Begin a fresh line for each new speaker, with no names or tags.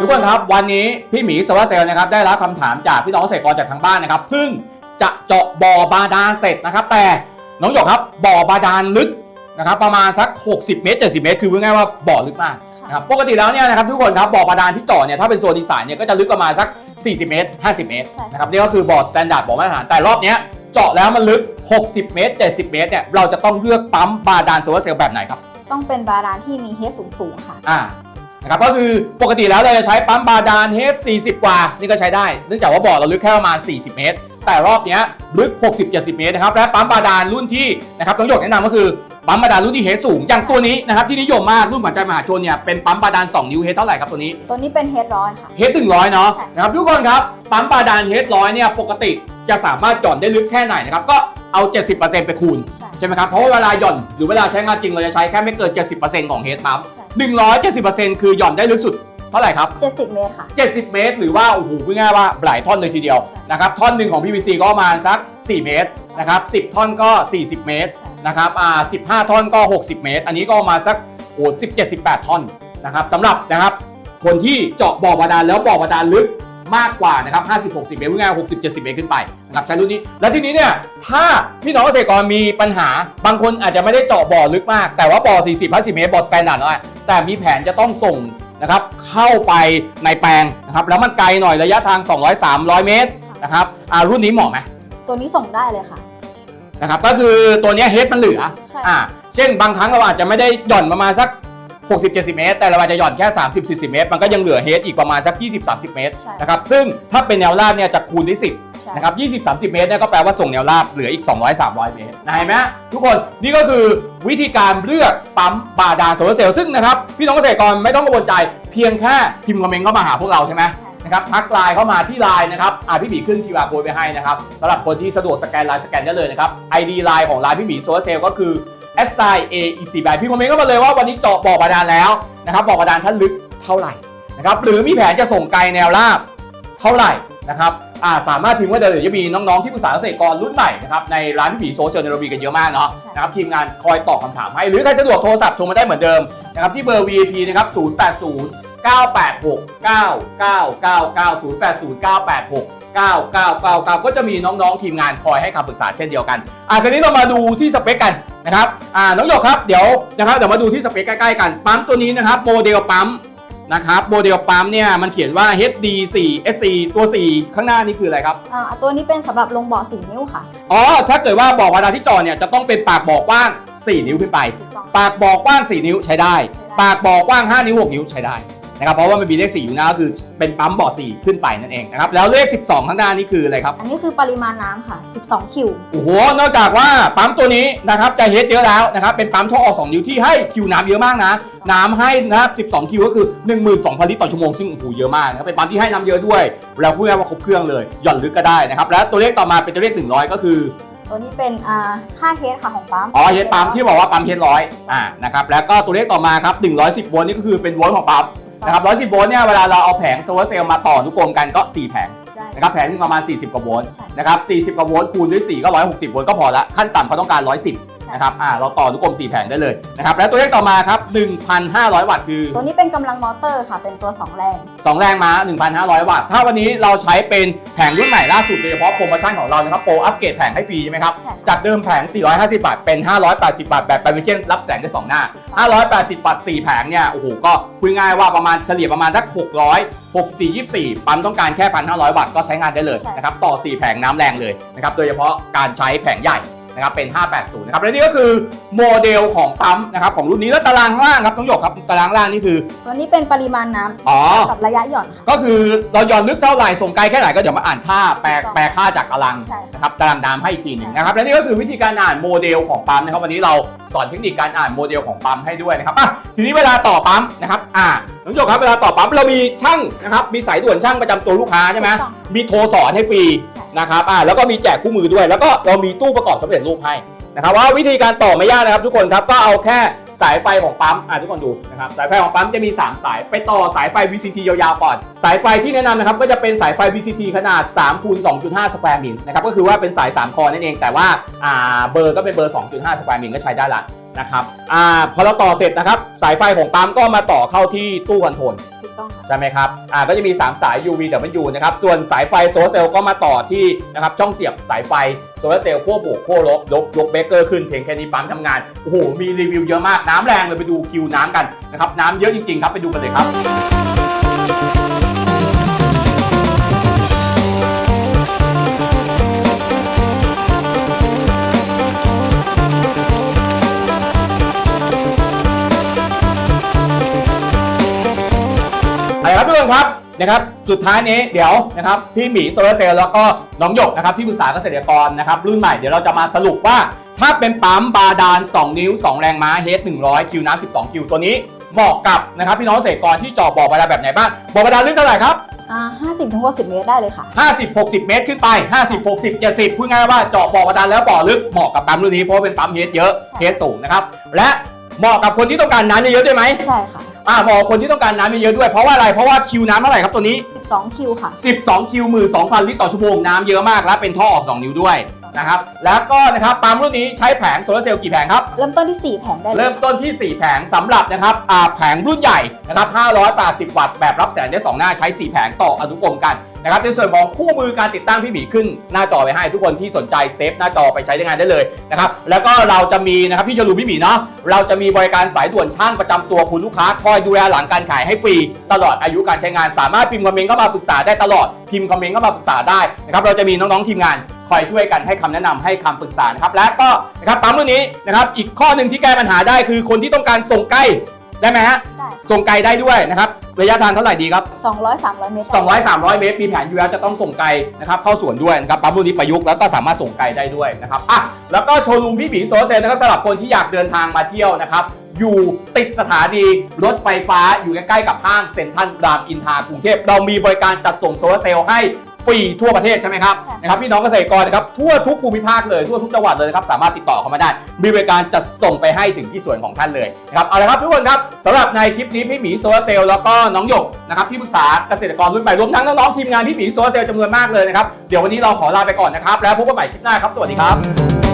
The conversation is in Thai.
ทุกคนครับวันนี้พี่หมีโซลาร์เซลล์นะครับได้รับคำถามจากพี่น้องเกษตรกรจากทางบ้านนะครับเพิ่งจะเจาะบ่อบาดาลเสร็จนะครับ แต่น้องหยกครับบ่อบาดาลลึกนะครับประมาณสัก 60 เมตร 70 เมตร คือพูดง่ายๆว่าบ่อลึกมากนะครับปกติแล้วเนี่ยนะครับทุกคนครับบ่อบาดาลที่เจาะเนี่ยถ้าเป็นโซนอีสานเนี่ยก็จะลึกประมาณสัก 40 เมตร 50 เมตร
ใช่
นะครับนี่ก็คือบ่อสแตนดาร์ดบ่อมาตรฐานแต่รอบเนี้ยเจาะแล้วมันลึก 60 เมตร 70 เมตรเนี่ยเราจะต้องเลือกปั๊มบาดาลโซลาร์เซลล์แบบไหนครับ
ต้องเป็นบาดาลที่มีเฮดสูงๆค่ะ
อ่า นะครับก็คือปกติแล้วเราจะใช้ปั๊มบาดาลเฮด40 กว่า นี่ก็ใช้ได้ เนื่องจากว่าบ่อเราลึกแค่ประมาณ 40 เมตร แต่รอบเนี้ยลึก 60-70 เมตรนะครับและปั๊มบาดาลรุ่นที่นะครับต้องยกแนะนำก็คือปั๊มบาดาลรุ่นที่เฮดสูง อย่างตัวนี้นะครับที่นิยมมากรุ่นขวัญใจมหาชนเนี่ยเป็นปั๊มบาดาล2นิ้วเฮดเท่าไหร่ครับตัวนี้
ตัวนี้เป็นเฮดร้อยค่ะ
เฮดถึงร้อยเนาะ
ใช่
นะครับทุกคนครับปั๊มบาดาลเฮดร้อยเนี่ยปกติจะสามารถหย่อนได้ลึกแค่ไหนนะครับก็เอา 70%ไปคูณ
ใช่
ใช่ไหมครับเพราะว่าเวลาหย่อนหรือเวลาใช้งานจริงเราจะใช้แค่ไม่เกิน 70%ของเฮดปั๊ม
ใช่
170%คือหย่อนได้ลึกสุดเท่าไหร่ครับ
70 เมตรค่ะ
70 เมตร หรือว่าโอ้โหพูดง่ายๆว่าหลายท่อนเลยทีเดียว
ใช่
นะครับท่อนหนึ่งของ PVC ก็ประมาณสัก 4 เมตรนะครับ10 ท่อนก็ 40 เมตร
ใช่
นะครับอ่า15 ท่อนก็ 60 เมตร อันนี้ก็ประมาณสักโอ้17 18 ท่อนนะครับสำหรับนะครับคนที่เจาะบ่อบาดาลแล้วบ่อบาดาลลึก มากกว่านะครับ50 60เมตรพูดง่ายๆ60 70เมตรขึ้นไปนะครับใช้รุ่นนี้ แล้วทีนี้เนี่ยถ้าพี่น้องเกษตรกรมีปัญหาบางคนอาจจะไม่ได้เจาะบ่อลึกมาก แต่ว่าบ่อ 40 50 เมตรบ่อสแตนดาร์ดแล้วอะแต่มีแผนจะต้องส่งนะครับเข้าไปในแปลงนะครับแล้วมันไกลหน่อยระยะทาง 200 300 เมตรนะครับอ่ารุ่นนี้เหมาะไหม
ตัวนี้ส่งได้เลยค่ะ
นะครับก็คือตัวเนี้ยเฮดมันเหลือ
ใช่
อ่าเช่นบางครั้งเราอาจจะไม่ได้หย่อนประมาณสัก 60 70 เมตร แต่เราอาจจะหย่อนแค่ 30 40 เมตร มันก็ยังเหลือเฮดอีกประมาณสัก20 30 เมตร
ใช่
นะครับซึ่งถ้าเป็นแนวราบเนี่ยจะคูณด้วย 10
ใช่
นะครับ20 30 เมตรเนี่ยก็แปลว่าส่งแนวราบเหลืออีก 200 300 เมตรนะเห็นไหมทุกคนนี่ก็คือวิธีการเลือกปั๊มบาดาลโซลาร์เซลล์ซึ่งนะครับ พี่น้องเกษตรกรไม่ต้องกังวลใจเพียงแค่พิมพ์คอมเมนต์เข้ามาหาพวกเราใช่ไหม
ใช่
นะครับทักไลน์เข้ามาที่ไลน์นะครับอ่าพี่หมีขึ้น QR code ไปให้นะครับสำหรับคนที่สะดวกสแกนไลน์สแกนได้เลยนะครับ ID ไลน์ของไลน์พี่หมีโซลาร์เซลล์ก็คือ s i a e c b พี่คอมเมนต์เข้ามาเลยว่าวันนี้เจาะบ่อบาดาลแล้วนะครับบ่อบาดาลท่านลึกเท่าไหร่นะครับหรือมีแผนจะส่งไกลแนวราบเท่าไหร่นะครับอ่าสามารถพิมพ์ว่าเดี๋ยวจะมีน้องๆที่ปรึกษาเกษตรกรรุ่นใหม่นะครับในร้านพี่หมีโซเชียลในเรามีกันเยอะมากเนาะ
ใช่
นะครับทีมงานคอยตอบคำถามให้ หรือใครสะดวกโทรศัพท์โทรมาได้เหมือนเดิมนะครับที่เบอร์ VIP นะครับ080 986 9999 080 986 9999 ก็จะมีน้องๆ ทีมงานคอยให้คำปรึกษาเช่นเดียวกัน อะคราวนี้เรามาดูที่สเปคกันนะครับ อ่า น้องหยกครับ เดี๋ยวนะครับ เดี๋ยวมาดูที่สเปคใกล้ๆกัน ปั๊มตัวนี้นะครับ โมเดลปั๊มนะครับ โมเดลปั๊มเนี่ย มันเขียนว่า HD4 SC ตัว 4 ข้างหน้านี่คืออะไรครับ
อ่า ตัวนี้เป็นสำหรับลงบ่อ4นิ้วค่ะ
อ๋อ ถ้าเกิดว่าบอกวาดาที่จอเนี่ย จะต้องเป็นปากบอกกว้าง 4 นิ้วขึ้นไป
ถูกต้อง
ปากบอกกว้าง 4 นิ้วใช้ได้
ใช้ได้
ปากบอกกว้าง 5 นิ้ว 6 นิ้วใช้ได้ นะครับเพราะว่ามันมีเลข4อยู่หน้าก็คือเป็นปั๊มบ่อ4ขึ้นไปนั่นเองนะครับแล้วเลข 12 ข้างหน้านี่คืออะไรครับ
อันนี้คือปริมาณน้ำค่ะ 12 คิว
โอ้โหนอกจากว่าปั๊มตัวนี้นะครับจะเฮดเยอะแล้วนะครับเป็นปั๊มท่อออก2นิ้วที่ให้คิวน้ำเยอะมากนะน้ำให้นะครับ12 คิวก็คือ 12,000 ลิตรต่อชั่วโมงซึ่งโอ้โหเยอะมากนะครับเป็นปั๊มที่ให้น้ำเยอะด้วยแล้วพูดง่ายๆว่าครบเครื่องเลยหย่อนลึกก็ได้นะครับแล้วตัวเลขต่อมาเป็นตัวเลข 100 ก็คือ
ตัวนี้เป็นอ่าค่าเฮดค่ะของปั๊ม
อ๋อเฮดปั๊มที่บอกว่าปั๊มเฮดร้อยอ่านะครับแล้วก็ตัวเลขต่อมาครับ110โวลต์นี่ก็คือเป็นโวลต์ของปั๊ม นะครับ110โวลต์เนี่ยเวลาเราเอาแผงโซลาร์เซลล์มาต่อทุกกลมกันก็ 4 แผง
ได้
นะครับแผงหนึงประมาณ 40 กว่าโวลต์
ใช่
นะครับ40 กว่าโวลต์คูณด้วย 4 ก็ 160 โวลต์ก็พอละขั้นต่ำเขาต้องการ 110
ใช่
นะครับอ่าเราต่อทุกกลม4แผงได้เลยนะครับและตัวเลขต่อมาครับ 1,500 วัตต์คือ
ตัวนี้เป็นกำลังมอเตอร์ค่ะ เป็นตัว 2 แรง
2 แรงม้า 1,500 วัตต์ ถ้าวันนี้เราใช้เป็นแผงรุ่นใหม่ล่าสุดโดยเฉพาะโปรโมชั่นของเรานะครับโปรอัปเกรดแผงให้ฟรีใช่ไหมครับ
ใช่
จากเดิมแผง 450 บาท เป็น 580 บาท แบบไปวิเชียนรับแสงได้สองหน้า 580 บาท 4 แผงเนี่ยโอ้โหก็คุยง่ายว่าประมาณเฉลี่ยประมาณสัก600 64 24 ปั๊มต้องการแค่ 1,500 วัตต์ก็ใช้งานได้เลย
ใช่
นะครับต่อ 4 แผงน้ำแรงเลยนะครับโดยเฉพาะการใช้แผงใหญ่ นะครับเป็น 580 นะครับและนี่ก็คือโมเดลของปั๊มนะครับของรุ่นนี้แล้วตารางล่างครับต้องหยกครับตารางล่างนี่คือ
ตัวนี้เป็นปริมาณน้ำ
อ๋อ
กับระยะหย่อนค่ะ
ก็คือเราหย่อนลึกเท่าไหร่ส่งไกลแค่ไหนก็เดี๋ยวมาอ่านค่าแปลแปลค่าจากตาราง
ใช่
นะครับตารางน้ำให้อีกทีหนึ่งนะครับและนี่ก็คือวิธีการอ่านโมเดลของปั๊มนะครับวันนี้เราสอนเทคนิคการอ่านโมเดลของปั๊มให้ด้วยนะครับอะทีนี้เวลาต่อปั๊มนะครับอ่าน้องโจครับเวลาต่อปั๊มเรามีช่างนะครับมีสายด่วนช่างประจำตัวลูกค้าใช่ไหม
ถูกต้อง
มีโทรสอนให้ฟรี
ใช่
นะครับอ่าแล้วก็มีแจกคู่มือด้วย แล้วก็เรามีตู้ประกอบสำเร็จรูปให้นะครับว่าวิธีการต่อไม่ยากนะครับทุกคนครับก็เอาแค่สายไฟของปั๊มอ่าทุกคนดูนะครับสายไฟของปั๊มจะมี 3 สายไปต่อสายไฟ VCT ยาวๆก่อน สายไฟที่แนะนำนะครับก็จะเป็นสายไฟ VCT ขนาด3คูณ2.5สแควร์มิลนะครับก็คือว่าเป็นสาย 3 คอนั่นเองแต่ว่าอ่าเบอร์ก็เป็นเบอร์ 2.5สแควร์มิลก็ใช้ได้ละ นะครับอ่าพอเราต่อเสร็จนะครับ สายไฟของปั๊มก็มาต่อเข้าที่ตู้คอนโทรล
ต้องค่ะ
ใช่ไหมครับอ่าก็จะมี 3 สาย UV W นะครับ ส่วนสายไฟโซลาร์เซลล์ก็มาต่อที่นะครับช่องเสียบสายไฟโซลาร์เซลล์ขั้วบวกขั้วลบยกยกเบรกเกอร์ขึ้นเพียงแค่นี้ปั๊มทำงาน โอ้โห มีรีวิวเยอะมากน้ำแรงเลยไปดูคิวน้ำกันนะครับน้ำเยอะจริงๆครับไปดูกันเลยครับ นครับนะครับสุดท้ายนี้เดี๋ยวนะครับพี่หมีโซลาร์เซลล์แล้วก็น้องหยกนะครับที่ปรึกษาเกษตรกรนะครับรุ่นใหม่เดี๋ยวเราจะมาสรุปว่า ถ้าเป็นปั๊มบาดาล 2 นิ้ว 2 แรงม้าเฮด100 คิวน้ำ12 คิวตัวนี้เหมาะกับนะครับพี่น้องเกษตรกรที่เจาะบ่อบาดาลแบบไหนบ้างบ่อบาดาลลึกเท่าไหร่ครับ
อ่าห้าสิบถึงหกสิบเมตรได้เลยค่ะ
50 60 เมตรขึ้นไป 50 60 70พูดง่ายๆว่าเจาะบ่อบาดาลแล้วบ่อลึกเหมาะกับปั๊มรุ่นนี้เพราะว่าเป็นปั๊มเฮดเยอะ
ใช่
เฮดสูงนะครับและเหมาะกับคนที่ต้องการน้ำเยอะๆด้วยไหม
ใช่ค่ะ
อ่าเหมาะกับคนที่ต้องการน้ำเยอะๆด้วยเพราะว่าอะไรเพราะว่าคิวน้ำเท่าไหร่ครับตัวนี้
12 คิวค่ะ
12 คิวมือ2,000 ลิตรต่อชั่วโมงน้ำเยอะมากและเป็นท่อออก 2 นิ้วด้วยนะครับแล้วก็นะครับปั๊มรุ่นนี้ใช้แผงโซลาร์เซลล์กี่แผงครับ
เริ่มต้นที่ 4 แผงได้เลย
เริ่มต้นที่ 4 แผงสำหรับนะครับอ่าแผงรุ่นใหญ่นะครับ580 วัตต์แบบรับแสงได้ 2 หน้าใช้ 4 แผงต่ออนุกรมกัน นะครับในส่วนของคู่มือการติดตั้งพี่หมีขึ้นหน้าจอไปให้ทุกคนที่สนใจเซฟหน้าจอไปใช้งานได้เลยนะครับแล้วก็เราจะมีนะครับพี่จะรู้พี่หมีเนาะเราจะมีบริการสายด่วนช่างประจำตัวคุณลูกค้าคอยดูแลหลังการขายให้ฟรีตลอดอายุการใช้งาน สามารถพิมพ์คอมเมนต์เข้ามาปรึกษาได้ตลอดพิมพ์คอมเมนต์เข้ามาปรึกษาได้นะครับเราจะมีน้องๆทีมงานคอยช่วยกันให้คำแนะนำให้คำปรึกษานะครับและก็นะครับปั๊มรุ่นนี้นะครับอีกข้อหนึ่งที่แก้ปัญหาได้คือคนที่ต้องการส่งใกล้ ได้ไหมฮะ
ได้
ส่งไกลได้ด้วยนะครับ ระยะทางเท่าไหร่ดีครับ
200 300 เมตร
200 300 เมตร มีแผนอยู่แล้วจะต้องส่งไกลนะครับเข้าสวนด้วยนะครับปั๊มรุ่นนี้ประยุกต์แล้วก็สามารถส่งไกลได้ด้วยนะครับอะแล้วก็โชว์รูมพี่บีโซลาร์เซลล์นะครับสำหรับคนที่อยากเดินทางมาเที่ยวนะครับ อยู่ติดสถานีรถไฟฟ้าอยู่ใกล้ๆกับห้างเซ็นทรัลรามอินทรากรุงเทพเรามีบริการจัดส่งโซลาร์เซลล์ให้ ฟรีทั่วประเทศใช่ไหมครับ
ใช่
นะครับพี่น้องเกษตรกรนะครับทั่วทุกภูมิภาคเลยทั่วทุกจังหวัดเลยนะครับสามารถติดต่อเข้ามาได้ มีบริการจัดส่งไปให้ถึงที่สวนของท่านเลยนะครับเอาละครับทุกคนครับสำหรับในคลิปนี้พี่หมีโซลาร์เซลล์แล้วก็น้องหยกนะครับที่ปรึกษาเกษตรกรรุ่นใหม่รวมทั้งน้องๆทีมงานพี่หมีโซลาร์เซลล์จำนวนมากเลยนะครับเดี๋ยววันนี้เราขอลาไปก่อนนะครับแล้วพบกันใหม่คลิปหน้าครับสวัสดีครับ